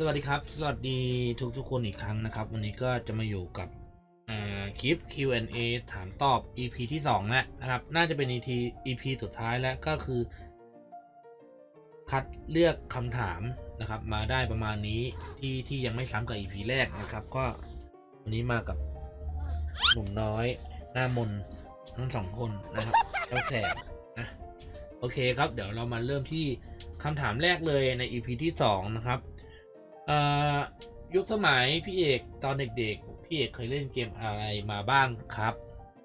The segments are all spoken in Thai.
สวัสดีครับ สวัสดีทุกทุกคนอีกครั้งนะครับ วันนี้ก็จะมาอยู่กับคลิป Q&A ถามตอบ EP ที่2แล้วนะครับ น่าจะเป็น EP EP สุดท้ายแล้วก็คือ คัดเลือกคำถามนะครับ มาได้ประมาณนี้ที่ที่ยังไม่ซ้ำกับ EP แรกนะครับ ก็วันนี้มากับหนุ่มน้อย หน้ามนทั้งสองคนนะครับเจ้าแสบนะโอเคครับ เดี๋ยวเรามาเริ่มที่คำถามแรกเลยใน EP ที่สองนะครับ ยุคสมัยพี่เอกตอนเด็กๆพี่เอกเคยเล่นเกมอะไรมาบ้างครับ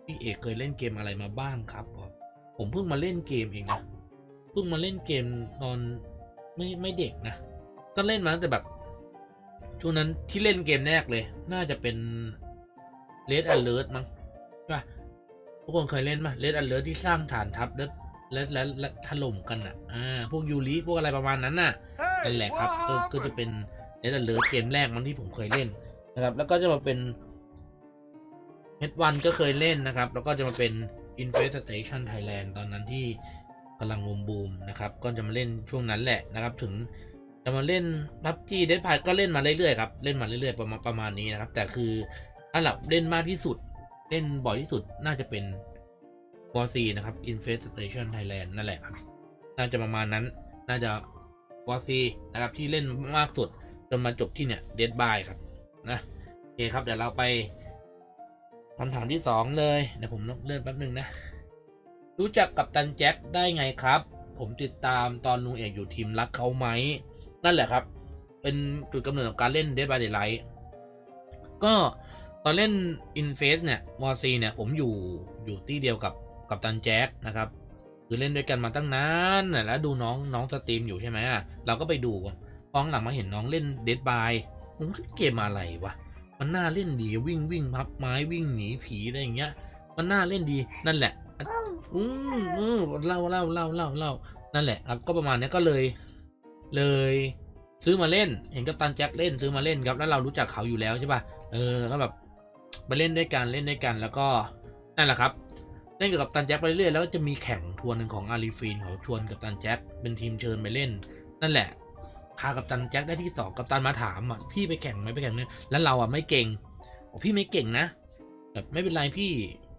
พี่เอกเคยเล่นเกมอะไรมาบ้างครับผมผมเพิ่งมาเล่นเกมเองนะ เพิ่งมาเล่นเกมตอนไม่ไม่เด็กนะ ก็เล่นมาตั้งแต่แบบช่วงนั้นที่เล่นเกมแรกเลย น่าจะเป็น Red Alert มั้งใช่ปะทุกคนเคยเล่นปะ Red Alert ที่สร้างฐานทัพแล้วแล้วแล้วแล้วถล่มกันอะ อ่า พวกยูริพวกอะไรประมาณนั้นน่ะนั่นแหละครับ ก็ก็จะเป็น เนตเลิร์เกมแรกมันที่ผมเคยเล่นนะครับ แล้วก็จะมาเป็น H1 ก็เคยเล่นนะครับ แล้วก็จะมาเป็น Infestation Thailand ตอนนั้นที่กำลังบูมบูมนะครับ ก็จะมาเล่นช่วงนั้นแหละนะครับ ถึงจะมาเล่น PUBG d e a d p i ก็เล่นมาเรื่อยๆครับ เล่นมาเรื่อยๆประมาณประมาณนี้นะครับ แต่คืออันดับเล่นมากที่สุด เล่นบ่อยที่สุดน่าจะเป็น w a r c นะครับ Infestation Thailand นั่นแหละครับ น่าจะประมาณนั้น น่าจะวอซีนะครับที่เล่นมากสุด จนมาจบที่เนี่ยเดดบายครับนะโอเคครับเดี๋ยวเราไปคำถามที่สองเลยเดี๋ยวผมเลื่อนแป๊บหนึ่งนะ รู้จักกับตันแจ็คได้ไงครับ ผมติดตามตอนลุงเอกอยู่ทีมรักเขาไหม นั่นแหละครับ เป็นจุดกำเนิดของการเล่น Dead by Daylight ก็ตอนเล่น Inface เนี่ยวอซีเนี่ยผมอยู่อยู่ที่เดียวกับกับตันแจ็คนะครับ คือเล่นด้วยกันมาตั้งนานนะแล้วดูน้องน้องสตรีมอยู่ใช่ไหมอะเราก็ไปดู ฟ้องหลังมาเห็นน้องเล่นเดดบายผมเกมอะไรวะ มันน่าเล่นดีวิ่งวิ่งพับไม้วิ่งหนีผีอะไรอย่างเงี้ย มันน่าเล่นดีนั่นแหละ อืมอืมเล่าเล่าเล่าเล่าเล่านั่นแหละครับก็ประมาณนี้ก็เลย เลยซื้อมาเล่น เห็นกัปตันแจ็คเล่นซื้อมาเล่นครับ แล้วเรารู้จักเขาอยู่แล้วใช่ป่ะ เออ ก็แบบมาเล่นด้วยกันเล่นด้วยกัน แล้วก็นั่นแหละครับเล่นกับกัปตันแจ็คไปเรื่อยๆแล้วก็จะมีแข่งทัวร์หนึ่งของอารีฟีนเขาชวนกัปตันแจ็คเป็นทีมเชิญไปเล่น นั่นแหละ พากัปตันแจ็คได้ที่สองกัปตันมาถามอะพี่ไปแข่งไหมไปแข่งเนี่ยแล้วเราอะไม่เก่งบอกพี่ไม่เก่งนะแบบไม่เป็นไรพี่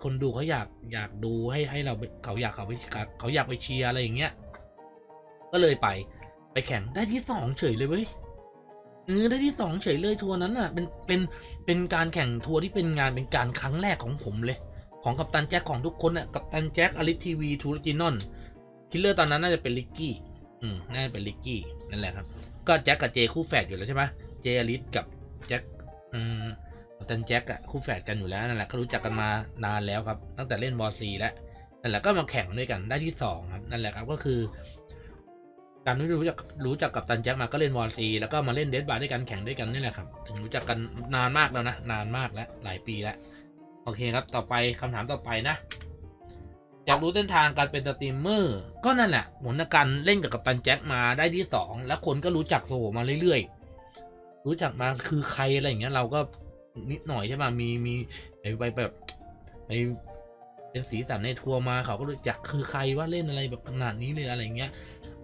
คนดูเขาอยากอยากดูให้ให้เราเขาอยากเขาไปเขาอยากไปเชียร์อะไรอย่างเงี้ย ก็เลยไปไปแข่งได้ที่สองเฉยเลยเว้ยเออได้ที่สองเฉยเลยทัวร์นั้นอะเป็นเป็นเป็นการแข่งทัวร์ที่เป็นงานเป็นการครั้งแรกของผมเลย ของกัปตันแจ็คของทุกคนน่ะกัปตันแจ็คอลิทีวีทูริจินอนคิลเลอร์ตอนนั้นน่าจะเป็นลิกกี้ อืมน่าจะเป็นลิกกี้นั่นแหละครับ ก็แจ็คกับเจคู่แฝดอยู่แล้วใช่ไหมเจอลิสกับแจ็คอืมตันแจ็คอะคู่แฝดกันอยู่แล้วนั่นแหละก็รู้จักกันมานานแล้วครับ ตั้งแต่เล่นบอลซีแล้วนั่นแหละก็มาแข่งด้วยกันได้ที่สองครับนั่นแหละครับก็คือการที่รู้จักรู้จักกับตันแจ็คมาก็เล่นวอลซีแล้วก็มาเล่นเดดบาร์ด้วยกันแข่งด้วยกันนี่แหละครับ ถึงรู้จักกันนานมากแล้วนะ นานมากแล้วหลายปีแล้ว โอเคครับ ต่อไปคำถามต่อไปนะ อยากรู้เส้นทางการเป็นสตรีมเมอร์ก็นั่นแหละผลการเล่นกับกัปตันแจ็คมาได้ที่สองแล้วคนก็รู้จักโซมาเรื่อยๆ รู้จักมาคือใครอะไรอย่างเงี้ยเราก็นิดหน่อยใช่ป่ะมีมีไปไปแบบไปเป็นสีสันในทัวร์มาเขาก็รู้จักคือใครว่าเล่นอะไรแบบขนาดนี้เลยอะไรเงี้ย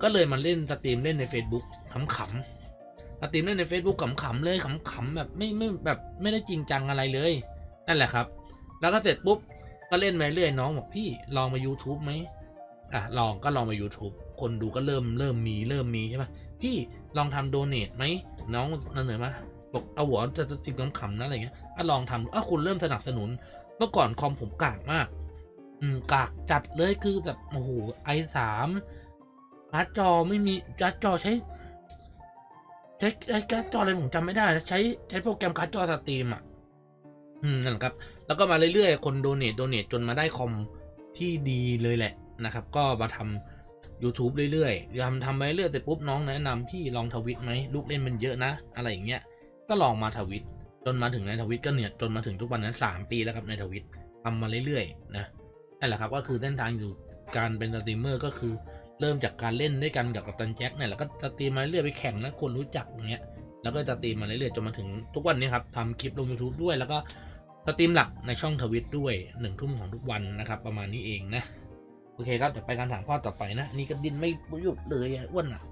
ก็เลยมาเล่นสตรีมเล่นใน Facebook ขำๆสตรีมเล่นใน Facebook ขำๆเลยขำๆแบบไม่ไม่แบบไม่ได้จริงจังอะไรเลย นั่นแหละครับ แล้วก็เสร็จปุ๊บ ก็เล่นไปเรื่อยน้องบอกพี่ลองมา YouTube ไหมอะลองก็ลองมา YouTube คนดูก็เริ่มเริ่มมีเริ่มมีใช่ปะพี่ลองทำโดเนทไหมน้องเสนอมาบอกเอาหัวจะติดขำนะอะไรเงี้ยอะลองทำอะคุณเริ่มสนับสนุน เมื่อก่อนคอมผมกากมาก อืมกากจัดเลยคือแบบโอ้โหไอสามการ์ดจอไม่มีการ์ดจอใช้ใช้ใช้การ์ดจออะไรผมจำไม่ได้นะใช้ใช้โปรแกรมการ์ดจอสตรีมอะ อืมนั่นแหละครับ แล้วก็มาเรื่อยๆ คนโดเนทโดเนทจนมาได้คอมที่ดีเลยแหละนะครับ ก็มาทำ YouTube เรื่อยๆทำทำไปเรื่อยเสร็จปุ๊บน้องแนะนำพี่ลองทวิตไหมลูกเล่นมันเยอะนะ อะไรอย่างเงี้ย ก็ลองมาทวิตจนมาถึงในทวิตก็เนี่ยจนมาถึงทุกวันนั้น 3 ปีแล้วครับในทวิตทำมาเรื่อยๆนะนั่นแหละครับก็คือเส้นทางอยู่การเป็นสตรีมเมอร์ก็คือเริ่มจากการเล่นด้วยกันกับกัปตันแจ็คเนี่ยแล้วก็สตรีมมาเรื่อยๆไปแข่งแล้วคนรู้จักอย่างเงี้ยแล้วก็สตรีมมาเรื่อยๆจนมาถึงทุกวันนี้ครับทำคลิปลง YouTube ด้วยแล้วก็ สตรีมหลักในช่องทวิตด้วยหนึ่งทุ่มของทุกวันนะครับ ประมาณนี้เองนะ โอเคครับ เดี๋ยวไปการถามข้อต่อไปนะ นี่ก็ดินไม่หยุดเลยอ้วนอะ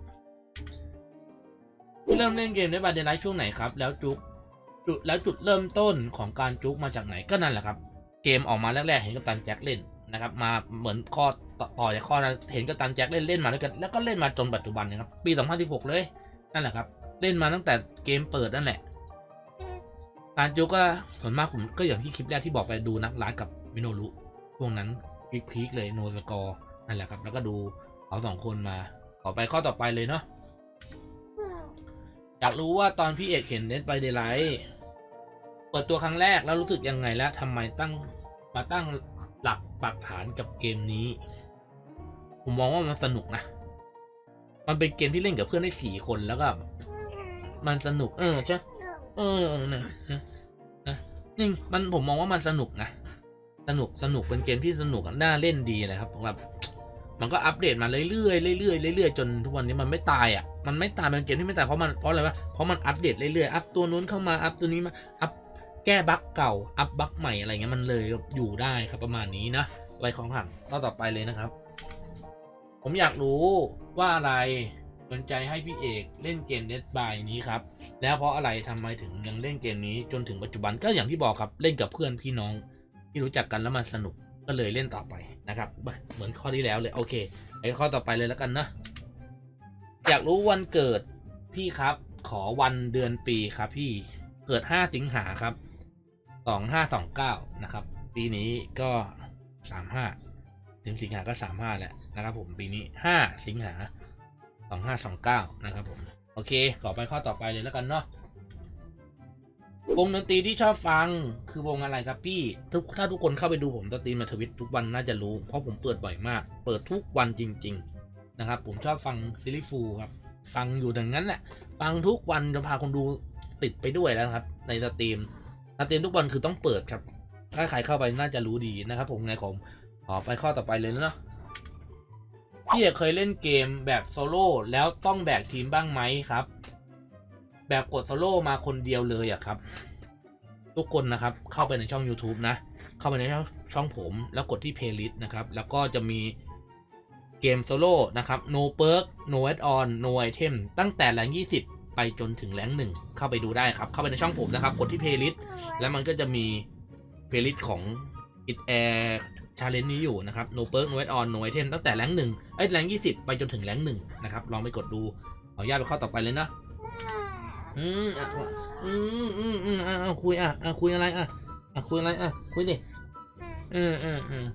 เริ่มเล่นเกมได้บาเดไลท์ช่วงไหนครับ แล้วจุกจุดแล้วจุดเริ่มต้นของการจุกมาจากไหนก็นั่นแหละครับ เกมออกมาแรกๆเห็นกับตันแจ็คเล่นนะครับ มาเหมือนข้อต่อต่อจากข้อนั้นเห็นกับตันแจ็คเล่นเล่นมาด้วยกันแล้วก็เล่นมาจนปัจจุบันนะครับปี 2016 เลยนั่นแหละครับ เล่นมาตั้งแต่เกมเปิดนั่นแหละ การจุกก็ส่วนมากผมก็อย่างที่คลิปแรกที่บอกไปดูนักร้ายกับมิโนรุช่วงนั้นพีคๆเลยโนสกอร์นั่นแหละครับ แล้วก็ดูเอาสองคนมา ต่อไปข้อต่อไปเลยเนาะอยากรู้ว่าตอนพี่เอกเห็นเน็ตไปเดไลท์เปิดตัวครั้งแรกแล้วรู้สึกยังไงและทำไมตั้งมาตั้งหลักปักฐานกับเกมนี้ ผมมองว่ามันสนุกนะ มันเป็นเกมที่เล่นกับเพื่อนได้สี่คนแล้วก็ มันสนุกเออใช่ เออนะนะนี่มันผมมองว่ามันสนุกนะสนุกสนุกเป็นเกมที่สนุกน่าเล่นดีเลยครับแบบมันก็อัปเดตมาเรื่อยๆเรื่อยๆเรื่อยๆจนทุกวันนี้มันไม่ตายอะ มันไม่ตายเป็นเกมที่ไม่ตายเพราะมันเพราะอะไรวะ เพราะมันอัปเดตเรื่อยๆ อัปตัวนู้นเข้ามา อัปตัวนี้มา อัปแก้บั๊กเก่า อัปบั๊กใหม่อะไรเงี้ยมันเลยอยู่ได้ครับประมาณนี้นะไว้ของหังต่อต่อไปเลยนะครับ ผมอยากรู้ว่าอะไร ดนใจให้พี่เอกเล่นเกม Dead by นี้ครับ แล้วเพราะอะไรทำไมถึงยังเล่นเกมนี้จนถึงปัจจุบันก็อย่างที่บอกครับเล่นกับเพื่อนพี่น้องที่รู้จักกันแล้วมันสนุกก็เลยเล่นต่อไปนะครับ เหมือนข้อที่แล้วเลยโอเคไอ้ข้อต่อไปเลยแล้วกันนะอยากรู้วันเกิดพี่ครับ ขอวันเดือนปีครับพี่เกิด 5 สิงหาครับ 2529 นะครับ ปีนี้ก็ 35 ถึงสิงหาก็ 35 แหละนะครับผมปีนี้ 5 สิงหา 2529นะครับผมโอเคต่อไปข้อต่อไปเลยแล้วกันเนาะวงดนตรีที่ชอบฟังคือวงอะไรครับพี่ทุกถ้าทุกคนเข้าไปดูผมสตรีมมาทวิตทุกวันน่าจะรู้ เพราะผมเปิดบ่อยมาก เปิดทุกวันจริง ๆ นะครับ ผมชอบฟังซิลิฟูครับ ฟังอยู่ดังนั้นแหละฟังทุกวันจะพาคนดูติดไปด้วยแล้วครับ ในสตรีมสตรีมทุกวันคือต้องเปิดครับ ถ้าใครเข้าไปน่าจะรู้ดีนะครับ ผมไงผมขอไปข้อต่อไปเลยแล้วเนาะ พี่เอกเคยเล่นเกมแบบโซโล่แล้วต้องแบกทีมบ้างไหมครับ แบบกดโซโล่มาคนเดียวเลยอะครับ ทุกคนนะครับเข้าไปในช่อง YouTube นะ เข้าไปในช่องช่องผมแล้วกดที่ playlist นะครับ แล้วก็จะมีเกมโซโล่นะครับ no perk no add on no item ตั้งแต่แรง20 ไปจนถึงแรงหนึ่งเข้าไปดูได้ครับ เข้าไปในช่องผมนะครับ กดที่ playlist แล้วมันก็จะมี playlist ของ it air challenge นี้อยู่นะครับ no perk no add on no item ตั้งแต่แรงหนึ่งไอ้ยแรง20ไปจนถึงแรงหนึ่งนะครับลองไปกดดูขออนุญาตไปข้อต่อไปเลยนะอืมอะอืมอืมอืมอะอะคุยอะอะคุยอะไรอะอะคุยอะไรอะคุยดิเออเออเออ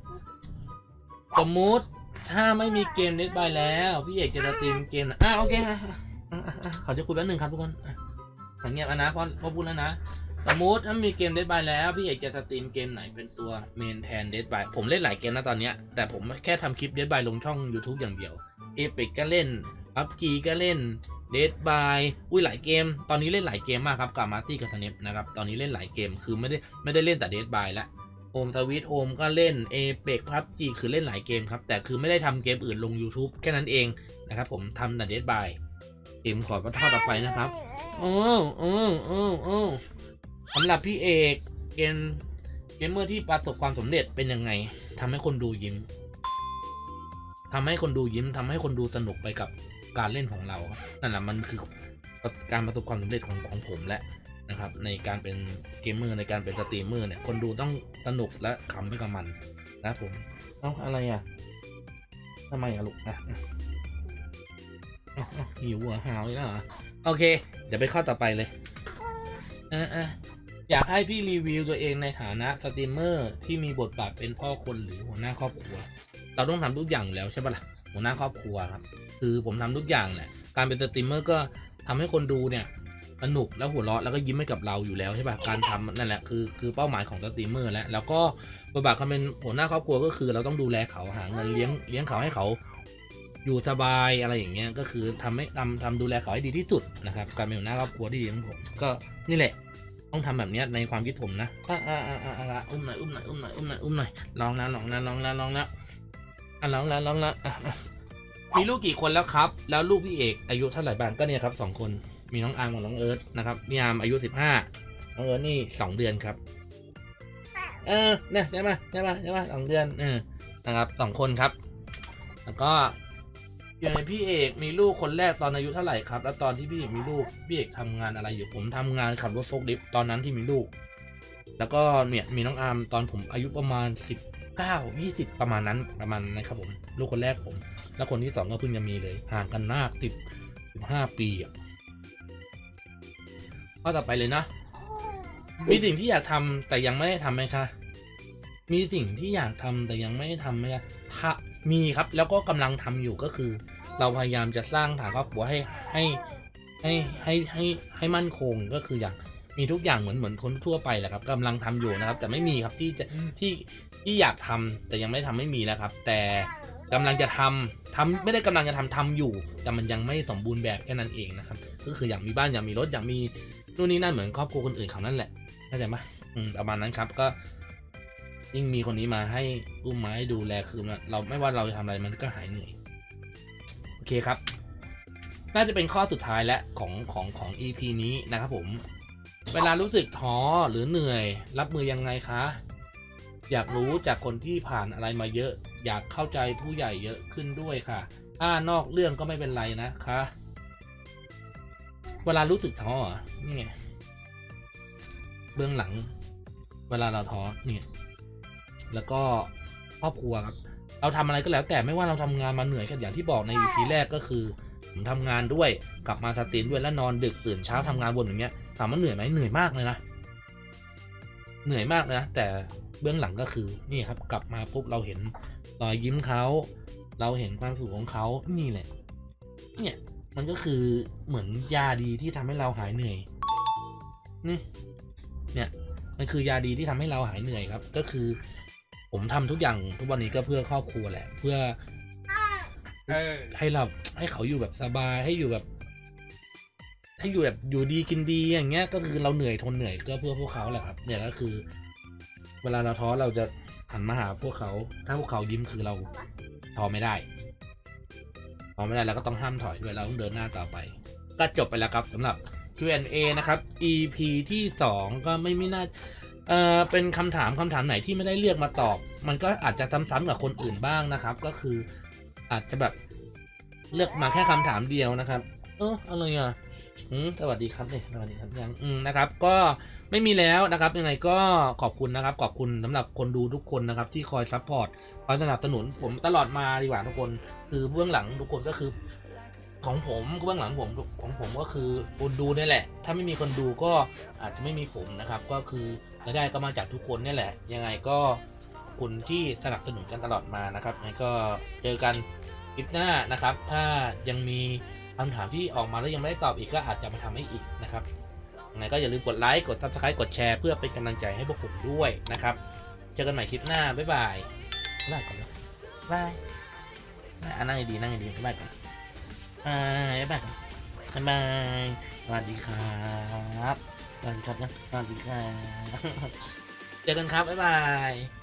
สมมุติถ้าไม่มีเกมเน็ตบายแล้ว พี่เอกจะสตรีมเกมอะโอเคอะอะอะเขาจะคุยแป๊บหนึ่งครับทุกคนอะอะเงียบอะนะพอพอพูดแล้วนะ สมมติถ้ามีเกมเดดบายแล้ว พี่เอกจะสตรีมเกมไหนเป็นตัวเมนแทนเดดบายผมเล่นหลายเกมนะตอนเนี้ยแต่ผมแค่ทำคลิปเดดบายลงช่อง YouTube อย่างเดียวเอพิกก็เล่นพับกีก็เล่นเดดบายอุ้ยหลายเกม ตอนนี้เล่นหลายเกมมากครับกับมาร์ตี้กับสเนปนะครับตอนนี้เล่นหลายเกมคือไม่ได้ไม่ได้เล่นแต่เดดบายละโอมสวิตโอมก็เล่นเอเปกพับจีคือเล่นหลายเกมครับ แต่คือไม่ได้ทำเกมอื่นลง YouTube แค่นั้นเองนะครับผมทำแต่เดดบายเกมขอประท่อต่อไปนะครับโอ้โอ้โอ้โอ้ สำหรับพี่เอกเกมเกมเมอร์ที่ประสบความสำเร็จเป็นยังไงทำให้คนดูยิ้มทำให้คนดูยิ้มทำให้คนดูสนุกไปกับการเล่นของเรา นั่นแหละมันคือการประสบความสำเร็จของของผมและนะครับ ในการเป็นเกมเมอร์ในการเป็นสตรีมเมอร์เนี่ยคนดูต้องสนุกและขำไปกับมันนะผมเอ้าอะไรอะทำไมอะลูกอะอะหิวเหรอหาวอีกแล้วเหรอโอเค เดี๋ยวไปข้อต่อไปเลยออเออ อยากให้พี่รีวิวตัวเองในฐานะสตรีมเมอร์ที่มีบทบาทเป็นพ่อคนหรือหัวหน้าครอบครัว เราต้องทำทุกอย่างแล้วใช่ปะล่ะหัวหน้าครอบครัวครับคือผมทำทุกอย่างแหละการเป็นสตรีมเมอร์ก็ทำให้คนดูเนี่ยสนุกแล้วหัวเราะแล้วก็ยิ้มให้กับเราอยู่แล้วใช่ปะการทำนั่นแหละคือคือเป้าหมายของสตรีมเมอร์แล้วแล้วก็บทบาทความเป็นหัวหน้าครอบครัวก็คือ เราต้องดูแลเขาหาเงินเลี้ยงเลี้ยงเขาให้เขาอยู่สบายอะไรอย่างเงี้ยก็คือทำให้ทำทำดูแลเขาให้ดีที่สุดนะครับการเป็นหัวหน้าครอบครัวที่ดีของผมก็นี่แหละ ต้องทำแบบนี้ในความคิดผมนะอ่าอ่าอ่าอ่าอุ้มหน่อยอุ้มหน่อยอุ้มหน่อยอุ้มหน่อยอุ้มหน่อยลองนะลองนะลองนะลองนะอะลองแล้วลองแล้วมีลูกกี่คนแล้วครับ แล้วลูกพี่เอกอายุเท่าไหร่บ้างก็เนี่ยครับสองคน มีน้องอาร์มกับน้องเอิร์ธนะครับพี่อาร์มอายุสิบห้าน้องเอิร์ธนี่สองเดือนครับ เออเนี่ยได้ไหมได้ไหมได้ไหมสองเดือนเออนะครับสองคนครับ แล้วก็ อย่างพี่เอกมีลูกคนแรกตอนอายุเท่าไหร่ครับ แล้วตอนที่พี่เอกมีลูกพี่เอกทำงานอะไรอยู่ผมทำงานขับรถโฟล์คลิฟต์ตอนนั้นที่มีลูก แล้วก็เนี่ยมีน้องอาร์มตอนผมอายุประมาณสิบเก้ายี่สิบประมาณนั้นประมาณนั้นครับผมลูกคนแรกผม แล้วคนที่สองก็เพิ่งจะมีเลยห่างกันมากสิบสิบห้าปีอะข้อต่อไปเลยนะ มีสิ่งที่อยากทำแต่ยังไม่ได้ทำไหมคะ มีสิ่งที่อยากทำแต่ยังไม่ได้ทำไหมคะถ้ามีครับ แล้วก็กำลังทำอยู่ก็คือ เราพยายามจะสร้างฐานครอบครัวให้ให้ให้ให้ให้ให้มั่นคงก็คืออย่างมีทุกอย่างเหมือนเหมือนคนทั่วไปแหละครับกำลังทำอยู่นะครับ แต่ไม่มีครับที่จะที่ที่อยากทำแต่ยังไม่ได้ทำไม่มีแล้วครับ แต่กำลังจะทำทำไม่ได้กำลังจะทำทำอยู่ แต่มันยังไม่สมบูรณ์แบบแค่นั้นเองนะครับ ก็คืออยากมีบ้านอยากมีรถอยากมีนู่นนี่นั่นเหมือนครอบครัวคนอื่นเขานั่นแหละเข้าใจไหมอืมประมาณนั้นครับก็ยิ่งมีคนนี้มาให้อุ้มมาให้ดูแลคือเราไม่ว่าเราจะทำอะไรมันก็หายเหนื่อยโอเคครับ น่าจะเป็นข้อสุดท้ายและของของของ EP นี้นะครับผม เวลารู้สึกท้อหรือเหนื่อย รับมือยังไงคะ อยากรู้จากคนที่ผ่านอะไรมาเยอะ อยากเข้าใจผู้ใหญ่เยอะขึ้นด้วยค่ะถ้านอกเรื่องก็ไม่เป็นไรนะคะ เวลารู้สึกท้อเนี่ไงเบื้องหลัง เวลาเราท้อเนี่ย แล้วก็ครอบครัวครับ เราทำอะไรก็แล้วแต่ไม่ว่าเราทำงานมาเหนื่อยกันอย่างที่บอกใน EP แรกก็คือผมทำงานด้วยกลับมาสตรีมด้วยแล้วนอนดึกตื่นเช้าทำงานวนอย่างเงี้ยถามว่าเหนื่อยไหมเหนื่อยมากเลยนะเหนื่อยมากเลยนะแต่เบื้องหลังก็คือนี่ครับกลับมาปุ๊บเราเห็นรอยยิ้มเขาเราเห็นความสุขของเขานี่แหละเนี่ยมันก็คือเหมือนยาดีที่ทำให้เราหายเหนื่อยนี่เนี่ยมันคือยาดีที่ทำให้เราหายเหนื่อยครับ ก็คือ ผมทำทุกอย่างทุกวันนี้ก็เพื่อครอบครัวแหละ เพื่อเออให้เราให้เขาอยู่แบบสบายให้อยู่แบบ ให้อยู่แบบอยู่ดีกินดีอย่างเงี้ย ก็คือเราเหนื่อยทนเหนื่อยก็เพื่อพวกเขาแหละครับ เนี่ยก็คือ เวลาเราท้อเราจะหันมาหาพวกเขา ถ้าพวกเขายิ้มคือเราท้อไม่ได้ท้อไม่ได้เราก็ต้องห้ามถอยด้วยเราต้องเดินหน้าต่อไป ก็จบไปแล้วครับสำหรับ Q&A นะครับ EP ที่สองก็ไม่ไม่น่า เอ่อเป็นคำถามคำถามไหนที่ไม่ได้เลือกมาตอบ มันก็อาจจะซ้ำๆกับคนอื่นบ้างนะครับ ก็คืออาจจะแบบเลือกมาแค่คำถามเดียวนะครับ เอออะไรอะอืมสวัสดีครับเนี่ยสวัสดีครับยังอืมนะครับ ก็ไม่มีแล้วนะครับยังไงก็ขอบคุณนะครับ ขอบคุณสำหรับคนดูทุกคนนะครับ ที่คอยซัพพอร์ตคอยสนับสนุนผมตลอดมาดีกว่าทุกคน คือเบื้องหลังทุกคนก็คือ ของผมเบื้องหลังผมของผมก็คือคนดูนี่แหละ ถ้าไม่มีคนดูก็อาจจะไม่มีผมนะครับ ก็คือรายได้ก็มาจากทุกคนนี่แหละ ยังไงก็คุณที่สนับสนุนกันตลอดมานะครับยังไงก็เจอกันคลิปหน้านะครับ ถ้ายังมีคำถามที่ออกมาแล้วยังไม่ได้ตอบอีกก็อาจจะมาทำให้อีกนะครับยังไงก็อย่าลืมกดไลค์ กด subscribe กดแชร์เพื่อเป็นกำลังใจให้พวกผมด้วยนะครับ เจอกันใหม่คลิปหน้า บ๊ายบายบ๊ายบายก่อนนะบ๊ายนั่งดีนั่งดีบ๊ายบายก่อน บ๊ายบายบ๊ายบายสวัสดีครับสวัสดีครับนะสวัสดีครับเจอกันครับบ๊ายบาย